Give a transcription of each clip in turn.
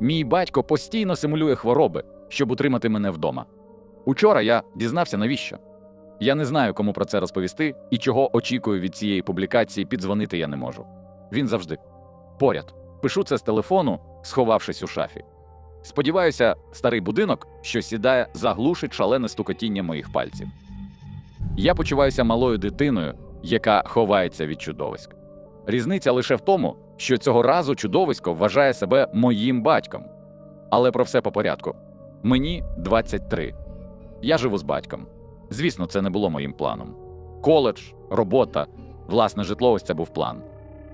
Мій батько постійно симулює хвороби, щоб утримати мене вдома. Учора я дізнався, навіщо. Я не знаю, кому про це розповісти і чого очікую від цієї публікації, піддзвонити я не можу. Він завжди поряд. Пишу це з телефону, сховавшись у шафі. Сподіваюся, старий будинок, що сідає, заглушить шалене стукотіння моїх пальців. Я почуваюся малою дитиною, яка ховається від чудовиськ. Різниця лише в тому, що цього разу чудовисько вважає себе моїм батьком. Але про все по порядку. Мені 23. Я живу з батьком. Звісно, це не було моїм планом. Коледж, робота, власне житло ось це був план.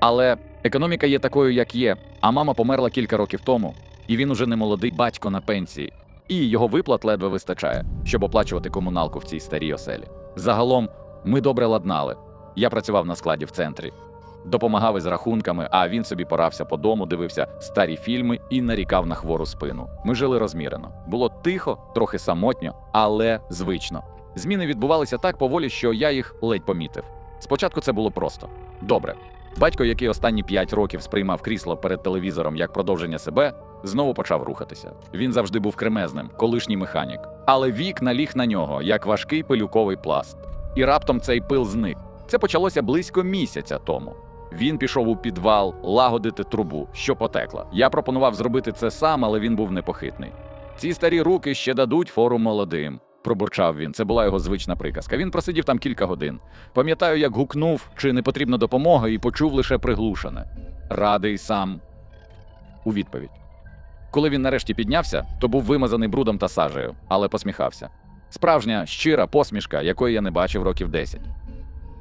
Але економіка є такою, як є, а мама померла кілька років тому, і він уже не молодий батько на пенсії, і його виплат ледве вистачає, щоб оплачувати комуналку в цій старій оселі. Загалом ми добре ладнали. Я працював на складі в центрі, допомагав із рахунками, а він собі порався по дому, дивився старі фільми і нарікав на хвору спину. Ми жили розмірено. Було тихо, трохи самотньо, але звично. Зміни відбувалися так поволі, що я їх ледь помітив. Спочатку це було просто добре. Батько, який останні п'ять років сприймав крісло перед телевізором як продовження себе, знову почав рухатися. Він завжди був кремезним, колишній механік. Але вік наліг на нього як важкий пилюковий пласт. І раптом цей пил зник. Це почалося близько місяця тому. Він пішов у підвал лагодити трубу, що потекла. Я пропонував зробити це сам, але він був непохитний. Ці старі руки ще дадуть фору молодим. Пробурчав він. Це була його звична приказка. Він просидів там кілька годин. Пам'ятаю, як гукнув, чи не потрібна допомога, і почув лише приглушене. Радий сам. У відповідь. Коли він нарешті піднявся, то був вимазаний брудом та сажею, але посміхався. Справжня щира посмішка, якої я не бачив років десять.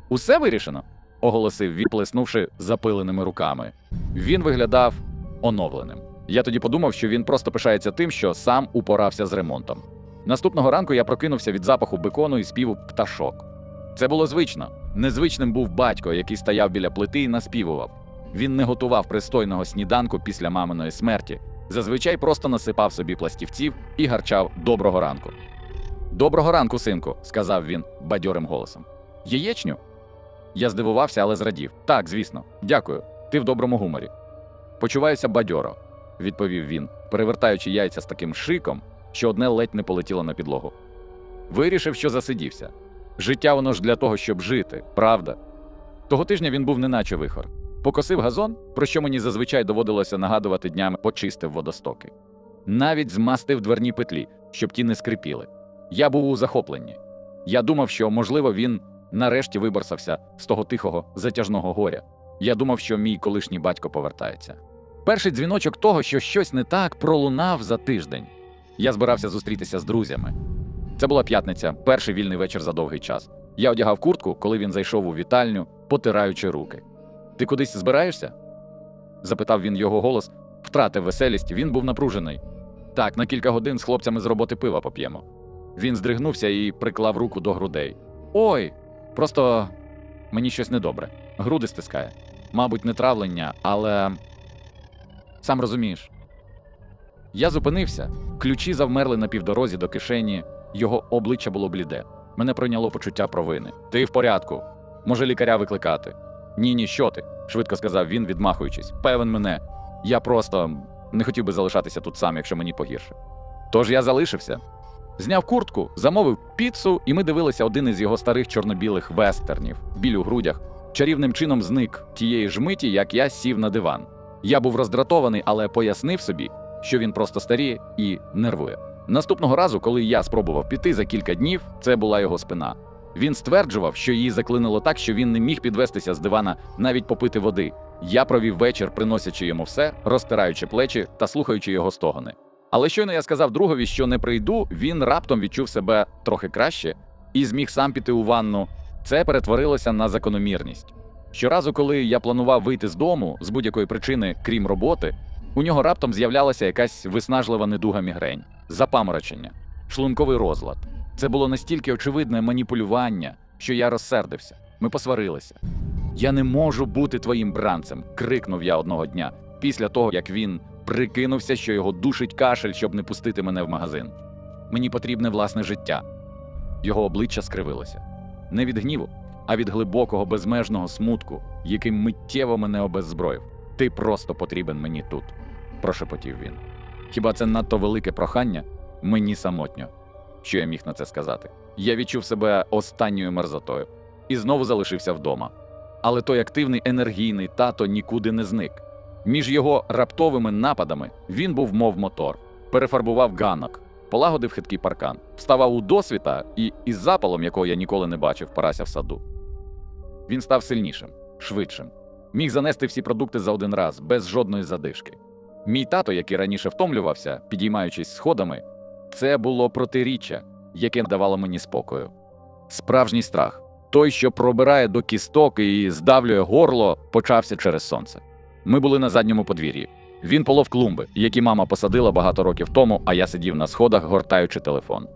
Усе вирішено? Оголосив він, плеснувши запиленими руками. Він виглядав оновленим. Я тоді подумав, що він просто пишається тим, що сам упорався з ремонтом. Наступного ранку я прокинувся від запаху бекону і співу пташок. Це було звично. Незвичним був батько, який стояв біля плити і наспівував. Він не готував пристойного сніданку після маминої смерті. Зазвичай просто насипав собі пластівців і гарчав доброго ранку. Доброго ранку, синку, сказав він бадьорим голосом. Яєчню? Я здивувався, але зрадів. Так, звісно, дякую. Ти в доброму гуморі. Почуваюся бадьоро, відповів він, перевертаючи яйця з таким шиком, що одне ледь не полетіло на підлогу. Вирішив, що засидівся. Життя воно ж для того, щоб жити, правда? Того тижня він був неначе вихор. Покосив газон, про що мені зазвичай доводилося нагадувати днями, почистив водостоки. Навіть змастив дверні петлі, щоб ті не скрипіли. Я був у захопленні. Я думав, що, можливо, він нарешті виборсався з того тихого, затяжного горя. Я думав, що мій колишній батько повертається. Перший дзвіночок того, що щось не так, пролунав за тиждень. Я збирався зустрітися з друзями. Це була п'ятниця, перший вільний вечір за довгий час. Я одягав куртку, коли він зайшов у вітальню, потираючи руки. Ти кудись збираєшся? запитав він його голос, втратив веселість, він був напружений. Так, на кілька годин з хлопцями з роботи пива поп'ємо. Він здригнувся і приклав руку до грудей. Ой, просто мені щось недобре. Груди стискає. Мабуть, не травлення, але сам розумієш. Я зупинився, ключі завмерли на півдорозі до кишені, його обличчя було бліде. Мене пройняло почуття провини. Ти в порядку. Може лікаря викликати? Ні, ні, що ти? швидко сказав він, відмахуючись. Певен мене. Я просто не хотів би залишатися тут сам, якщо мені погірше. Тож я залишився. Зняв куртку, замовив піцу, і ми дивилися один із його старих чорно-білих вестернів, біль у грудях. Чарівним чином зник тієї ж миті, як я сів на диван. Я був роздратований, але пояснив собі, що він просто старіє і нервує. Наступного разу, коли я спробував піти за кілька днів, це була його спина. Він стверджував, що її заклинило так, що він не міг підвестися з дивана навіть попити води. Я провів вечір, приносячи йому все, розтираючи плечі та слухаючи його стогони. Але щойно я сказав другові, що не прийду, він раптом відчув себе трохи краще і зміг сам піти у ванну. Це перетворилося на закономірність. Щоразу, коли я планував вийти з дому з будь-якої причини, крім роботи, у нього раптом з'являлася якась виснажлива недуга мігрень, запаморочення, шлунковий розлад. Це було настільки очевидне маніпулювання, що я розсердився. Ми посварилися. Я не можу бути твоїм бранцем, крикнув я одного дня, після того як він прикинувся, що його душить кашель, щоб не пустити мене в магазин. Мені потрібне власне життя. Його обличчя скривилося не від гніву, а від глибокого безмежного смутку, яким миттєво мене обеззброїв. Ти просто потрібен мені тут, прошепотів він. Хіба це надто велике прохання? Мені самотньо. Що я міг на це сказати? Я відчув себе останньою мерзотою і знову залишився вдома. Але той активний енергійний тато нікуди не зник. Між його раптовими нападами він був мов мотор, перефарбував ганок, полагодив хиткий паркан, вставав у досвіта і із запалом, якого я ніколи не бачив, порався в саду. Він став сильнішим, швидшим, міг занести всі продукти за один раз, без жодної задишки. Мій тато, який раніше втомлювався, підіймаючись сходами, це було протиріччя, яке давало мені спокою. Справжній страх, той, що пробирає до кісток і здавлює горло, почався через сонце. Ми були на задньому подвір'ї. Він полов клумби, які мама посадила багато років тому, а я сидів на сходах, гортаючи телефон.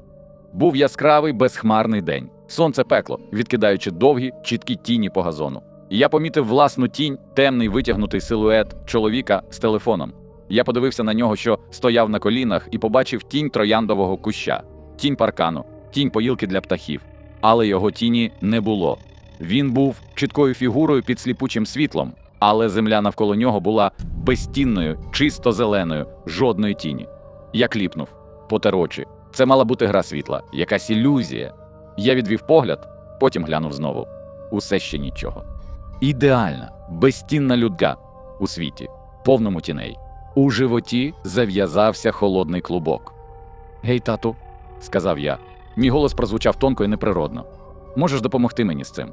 Був яскравий безхмарний день. Сонце пекло, відкидаючи довгі, чіткі тіні по газону. Я помітив власну тінь, темний витягнутий силует чоловіка з телефоном. Я подивився на нього, що стояв на колінах, і побачив тінь трояндового куща, тінь паркану, тінь поїлки для птахів. Але його тіні не було. Він був чіткою фігурою під сліпучим світлом, але земля навколо нього була безтінною, чисто зеленою, жодної тіні. Я кліпнув, потер очі. Це мала бути гра світла, якась ілюзія. Я відвів погляд, потім глянув знову. Усе ще нічого. Ідеальна, безтінна людга у світі, повному тіней. У животі зав'язався холодний клубок. Гей, тату, сказав я. Мій голос прозвучав тонко і неприродно. Можеш допомогти мені з цим?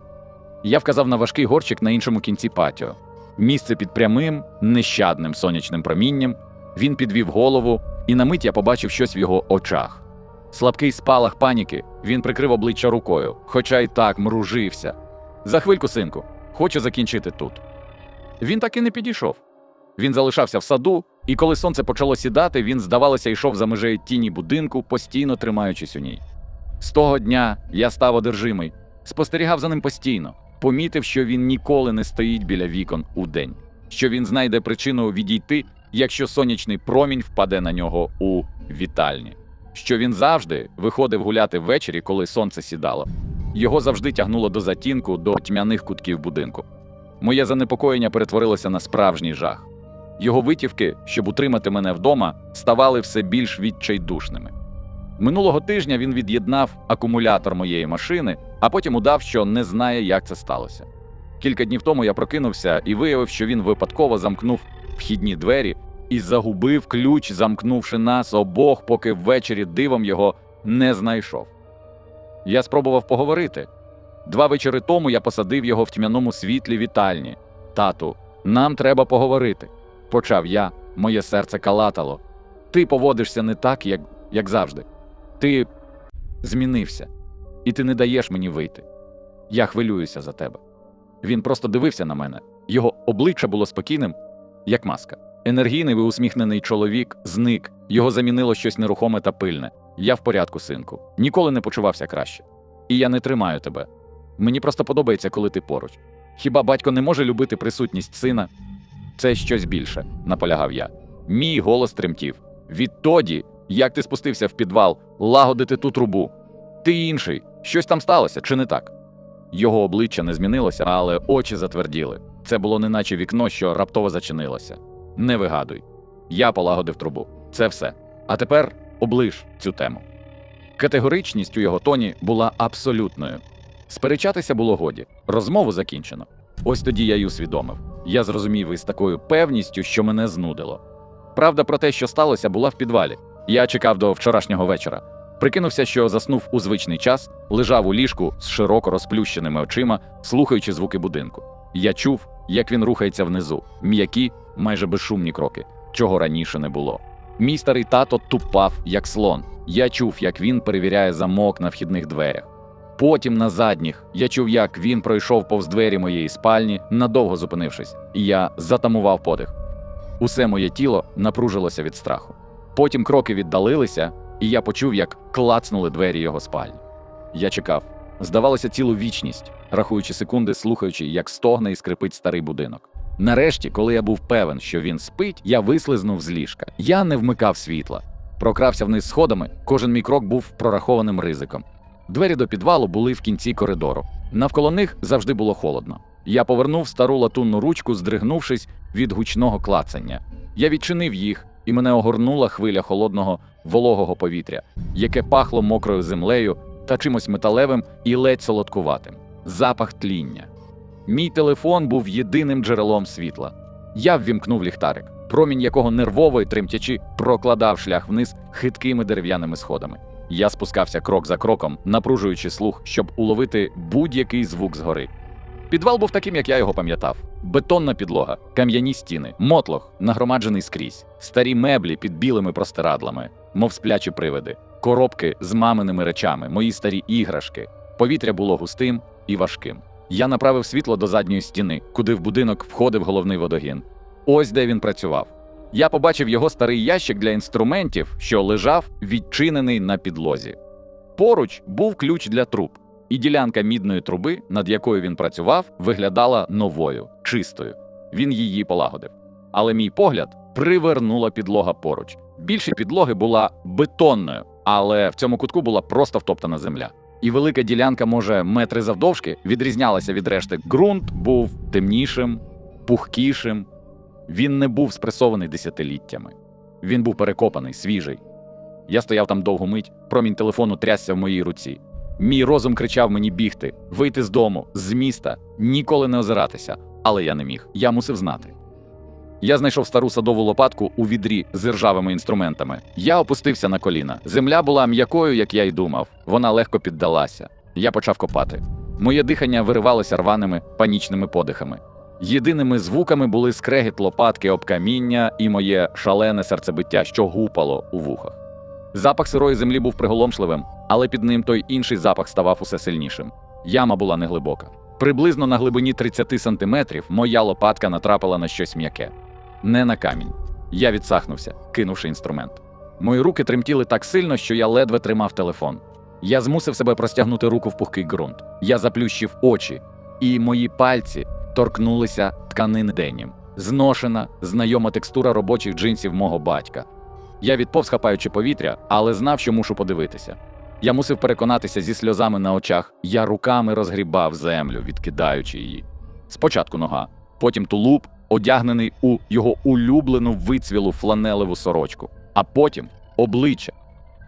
Я вказав на важкий горщик на іншому кінці патіо. Місце під прямим, нещадним сонячним промінням. Він підвів голову, і на мить я побачив щось в його очах. Слабкий спалах паніки, він прикрив обличчя рукою, хоча й так мружився. За хвильку, синку, хочу закінчити тут. Він так і не підійшов. Він залишався в саду, і коли сонце почало сідати, він, здавалося, йшов за межею тіні будинку, постійно тримаючись у ній. З того дня я став одержимий, спостерігав за ним постійно, помітив, що він ніколи не стоїть біля вікон у день, що він знайде причину відійти, якщо сонячний промінь впаде на нього у вітальні, що він завжди виходив гуляти ввечері, коли сонце сідало. Його завжди тягнуло до затінку, до тьмяних кутків будинку. Моє занепокоєння перетворилося на справжній жах. Його витівки, щоб утримати мене вдома, ставали все більш відчайдушними. Минулого тижня він від'єднав акумулятор моєї машини, а потім удав, що не знає, як це сталося. Кілька днів тому я прокинувся і виявив, що він випадково замкнув вхідні двері і загубив ключ, замкнувши нас обох, поки ввечері дивом його не знайшов. Я спробував поговорити. Два вечори тому я посадив його в тьмяному світлі вітальні. Тату, нам треба поговорити. Почав я, моє серце калатало. Ти поводишся не так, як, як завжди. Ти змінився, і ти не даєш мені вийти. Я хвилююся за тебе. Він просто дивився на мене. Його обличчя було спокійним, як маска. Енергійний і усміхнений чоловік зник, його замінило щось нерухоме та пильне. Я в порядку, синку. Ніколи не почувався краще. І я не тримаю тебе. Мені просто подобається, коли ти поруч. Хіба батько не може любити присутність сина? Це щось більше, наполягав я. Мій голос тремтів. Відтоді, як ти спустився в підвал, лагодити ту трубу. Ти інший, щось там сталося, чи не так? Його обличчя не змінилося, але очі затверділи. Це було неначе вікно, що раптово зачинилося. Не вигадуй. Я полагодив трубу. Це все. А тепер оближ цю тему. Категоричність у його тоні була абсолютною. Сперечатися було годі, розмову закінчено. Ось тоді я й усвідомив. Я зрозумів із такою певністю, що мене знудило. Правда про те, що сталося, була в підвалі. Я чекав до вчорашнього вечора. Прикинувся, що заснув у звичний час, лежав у ліжку з широко розплющеними очима, слухаючи звуки будинку. Я чув, як він рухається внизу, м'які, майже безшумні кроки, чого раніше не було. Мій старий тато тупав, як слон. Я чув, як він перевіряє замок на вхідних дверях. Потім на задніх я чув, як він пройшов повз двері моєї спальні, надовго зупинившись, і я затамував подих. Усе моє тіло напружилося від страху. Потім кроки віддалилися, і я почув, як клацнули двері його спальні. Я чекав. Здавалося, цілу вічність, рахуючи секунди, слухаючи, як стогне і скрипить старий будинок. Нарешті, коли я був певен, що він спить, я вислизнув з ліжка. Я не вмикав світла. Прокрався вниз сходами, кожен мій крок був прорахованим ризиком. Двері до підвалу були в кінці коридору. Навколо них завжди було холодно. Я повернув стару латунну ручку, здригнувшись від гучного клацання. Я відчинив їх і мене огорнула хвиля холодного вологого повітря, яке пахло мокрою землею та чимось металевим і ледь солодкуватим. Запах тління. Мій телефон був єдиним джерелом світла. Я ввімкнув ліхтарик, промінь якого нервово й тремтячи прокладав шлях вниз хиткими дерев'яними сходами. Я спускався крок за кроком, напружуючи слух, щоб уловити будь-який звук згори. Підвал був таким, як я його пам'ятав: бетонна підлога, кам'яні стіни, мотлох, нагромаджений скрізь, старі меблі під білими простирадлами, мов сплячі привиди, коробки з маминими речами, мої старі іграшки. Повітря було густим і важким. Я направив світло до задньої стіни, куди в будинок входив головний водогін. Ось де він працював. Я побачив його старий ящик для інструментів, що лежав відчинений на підлозі. Поруч був ключ для труб, і ділянка мідної труби, над якою він працював, виглядала новою, чистою. Він її полагодив. Але мій погляд привернула підлога поруч. Більше підлоги була бетонною, але в цьому кутку була просто втоптана земля. І велика ділянка, може, метри завдовжки, відрізнялася від решти. Ґрунт був темнішим, пухкішим. Він не був спресований десятиліттями. Він був перекопаний, свіжий. Я стояв там довгу мить, промінь телефону трясся в моїй руці. Мій розум кричав мені бігти, вийти з дому, з міста, ніколи не озиратися, але я не міг. Я мусив знати. Я знайшов стару садову лопатку у відрі з ржавими інструментами. Я опустився на коліна. Земля була м'якою, як я й думав. Вона легко піддалася. Я почав копати. Моє дихання виривалося рваними панічними подихами. Єдиними звуками були скрегіт лопатки об каміння і моє шалене серцебиття, що гупало у вухах. Запах сирої землі був приголомшливим, але під ним той інший запах ставав усе сильнішим. Яма була неглибока. Приблизно на глибині 30 сантиметрів моя лопатка натрапила на щось м'яке. Не на камінь. Я відсахнувся, кинувши інструмент. Мої руки тремтіли так сильно, що я ледве тримав телефон. Я змусив себе простягнути руку в пухкий ґрунт. Я заплющив очі, і мої пальці торкнулися тканини денім. Зношена, знайома текстура робочих джинсів мого батька. Я відповз, хапаючи повітря, але знав, що мушу подивитися. Я мусив переконатися зі сльозами на очах. Я руками розгрібав землю, відкидаючи її. Спочатку нога, потім тулуб, одягнений у його улюблену вицвілу фланелеву сорочку, а потім обличчя.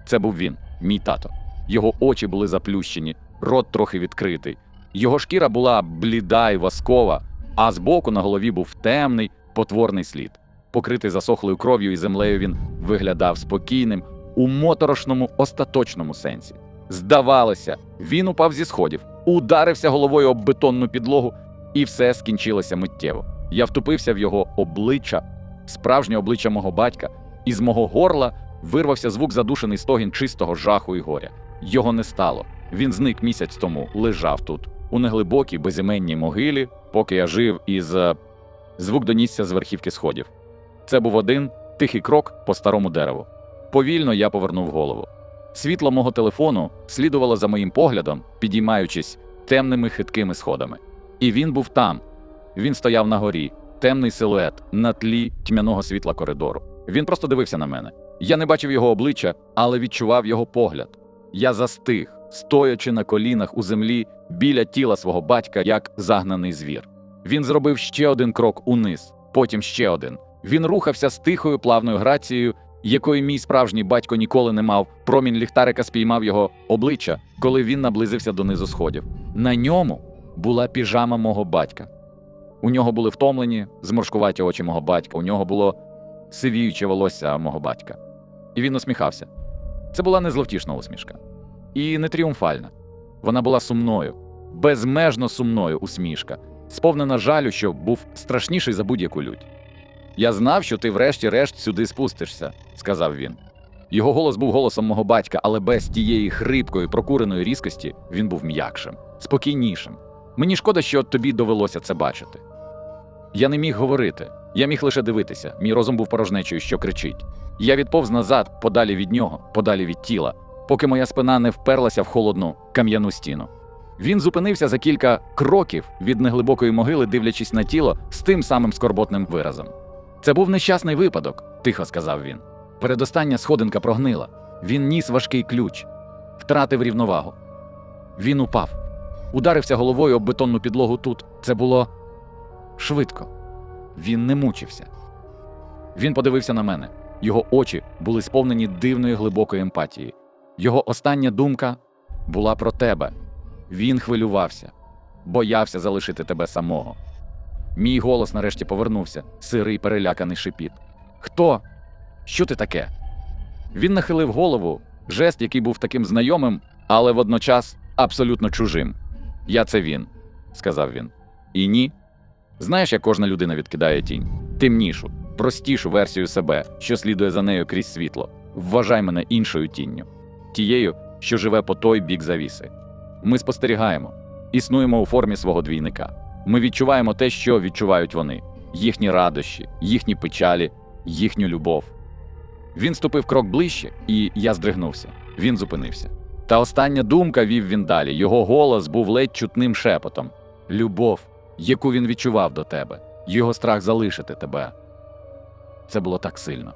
Це був він, мій тато. Його очі були заплющені, рот трохи відкритий. Його шкіра була бліда і воскова, а збоку на голові був темний, потворний слід. Покритий засохлою кров'ю і землею, він виглядав спокійним у моторошному остаточному сенсі. Здавалося, він упав зі сходів, ударився головою об бетонну підлогу, і все скінчилося миттєво. Я втупився в його обличчя, справжнє обличчя мого батька, і з мого горла вирвався звук задушений стогін чистого жаху і горя. Його не стало. Він зник місяць тому, лежав тут, у неглибокій безіменній могилі, поки я жив із е, звук донісся з верхівки сходів. Це був один тихий крок по старому дереву. Повільно я повернув голову. Світло мого телефону слідувало за моїм поглядом, підіймаючись темними хиткими сходами. І він був там. Він стояв на горі, темний силует на тлі тьмяного світла коридору. Він просто дивився на мене. Я не бачив його обличчя, але відчував його погляд. Я застиг, стоячи на колінах у землі біля тіла свого батька, як загнаний звір. Він зробив ще один крок униз, потім ще один. Він рухався з тихою плавною грацією, якої мій справжній батько ніколи не мав. Промінь ліхтарика спіймав його обличчя, коли він наблизився до низу сходів. На ньому була піжама мого батька. У нього були втомлені, зморшкуваті очі мого батька, у нього було сивіюче волосся мого батька. І він усміхався. Це була не зловтішна усмішка. І не тріумфальна. Вона була сумною, безмежно сумною усмішка, сповнена жалю, що був страшніший за будь-яку лють. Я знав, що ти врешті-решт сюди спустишся, сказав він. Його голос був голосом мого батька, але без тієї хрипкої, прокуреної різкості він був м'якшим, спокійнішим. Мені шкода, що тобі довелося це бачити. Я не міг говорити, я міг лише дивитися. Мій розум був порожнечою, що кричить. Я відповз назад, подалі від нього, подалі від тіла, поки моя спина не вперлася в холодну кам'яну стіну. Він зупинився за кілька кроків від неглибокої могили, дивлячись на тіло з тим самим скорботним виразом. Це був нещасний випадок, тихо сказав він. Передостання сходинка прогнила. Він ніс важкий ключ, втратив рівновагу. Він упав, ударився головою об бетонну підлогу тут. Це було швидко. Він не мучився. Він подивився на мене. Його очі були сповнені дивної глибокої емпатії. Його остання думка була про тебе. Він хвилювався, боявся залишити тебе самого. Мій голос нарешті повернувся, сирий переляканий шипіт. Хто? Що ти таке? Він нахилив голову, жест, який був таким знайомим, але водночас абсолютно чужим. Я це він, сказав він. І ні. Знаєш, як кожна людина відкидає тінь? Темнішу, простішу версію себе, що слідує за нею крізь світло. Вважай мене іншою тінню, тією, що живе по той бік завіси. Ми спостерігаємо, існуємо у формі свого двійника. Ми відчуваємо те, що відчувають вони, їхні радощі, їхні печалі, їхню любов. Він ступив крок ближче, і я здригнувся. Він зупинився. Та остання думка вів він далі. Його голос був ледь чутним шепотом. Любов, яку він відчував до тебе, його страх залишити тебе. Це було так сильно.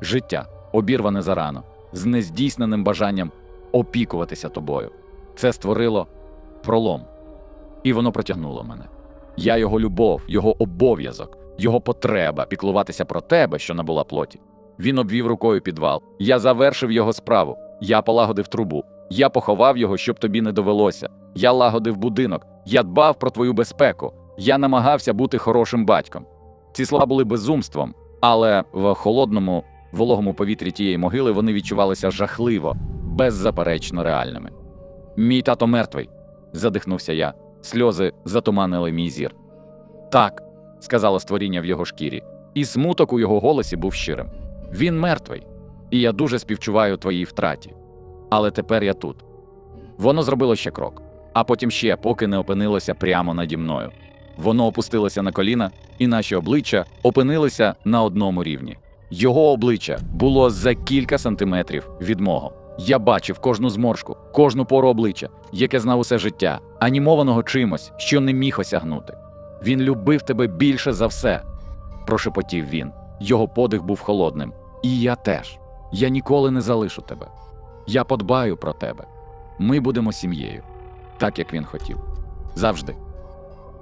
Життя, обірване зарано, з нездійсненим бажанням опікуватися тобою. Це створило пролом, і воно протягнуло мене. Я його любов, його обов'язок, його потреба піклуватися про тебе, що набула плоті. Він обвів рукою підвал. Я завершив його справу. Я полагодив трубу. Я поховав його, щоб тобі не довелося. Я лагодив будинок. Я дбав про твою безпеку. Я намагався бути хорошим батьком. Ці слова були безумством, але в холодному, вологому повітрі тієї могили вони відчувалися жахливо, беззаперечно реальними. Мій тато мертвий, задихнувся я. Сльози затуманили мій зір. Так, сказало створіння в його шкірі, і смуток у його голосі був щирим. Він мертвий, і я дуже співчуваю твоїй втраті. Але тепер я тут. Воно зробило ще крок, а потім ще, поки не опинилося прямо наді мною. Воно опустилося на коліна, і наші обличчя опинилися на одному рівні. Його обличчя було за кілька сантиметрів від мого. Я бачив кожну зморшку, кожну пору обличчя, яке знав усе життя, анімованого чимось, що не міг осягнути. Він любив тебе більше за все, прошепотів він. Його подих був холодним. І я теж. Я ніколи не залишу тебе. Я подбаю про тебе. Ми будемо сім'єю, так як він хотів. Завжди.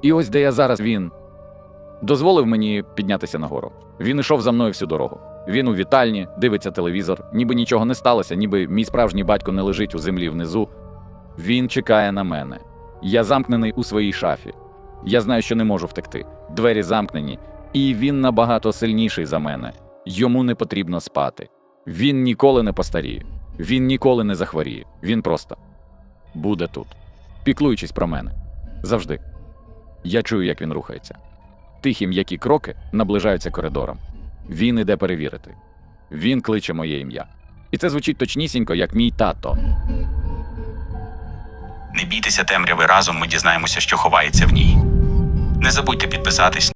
І ось де я зараз він дозволив мені піднятися нагору. Він ішов за мною всю дорогу. Він у вітальні, дивиться телевізор, ніби нічого не сталося, ніби мій справжній батько не лежить у землі внизу. Він чекає на мене. Я замкнений у своїй шафі. Я знаю, що не можу втекти. Двері замкнені, і він набагато сильніший за мене. Йому не потрібно спати. Він ніколи не постаріє. Він ніколи не захворіє. Він просто буде тут, піклуючись про мене. Завжди. Я чую, як він рухається. Тихі м'які кроки наближаються коридором. Він іде перевірити. Він кличе моє ім'я. І це звучить точнісінько, як мій тато. Не бійтеся темряви разом, ми дізнаємося, що ховається в ній. Не забудьте підписатись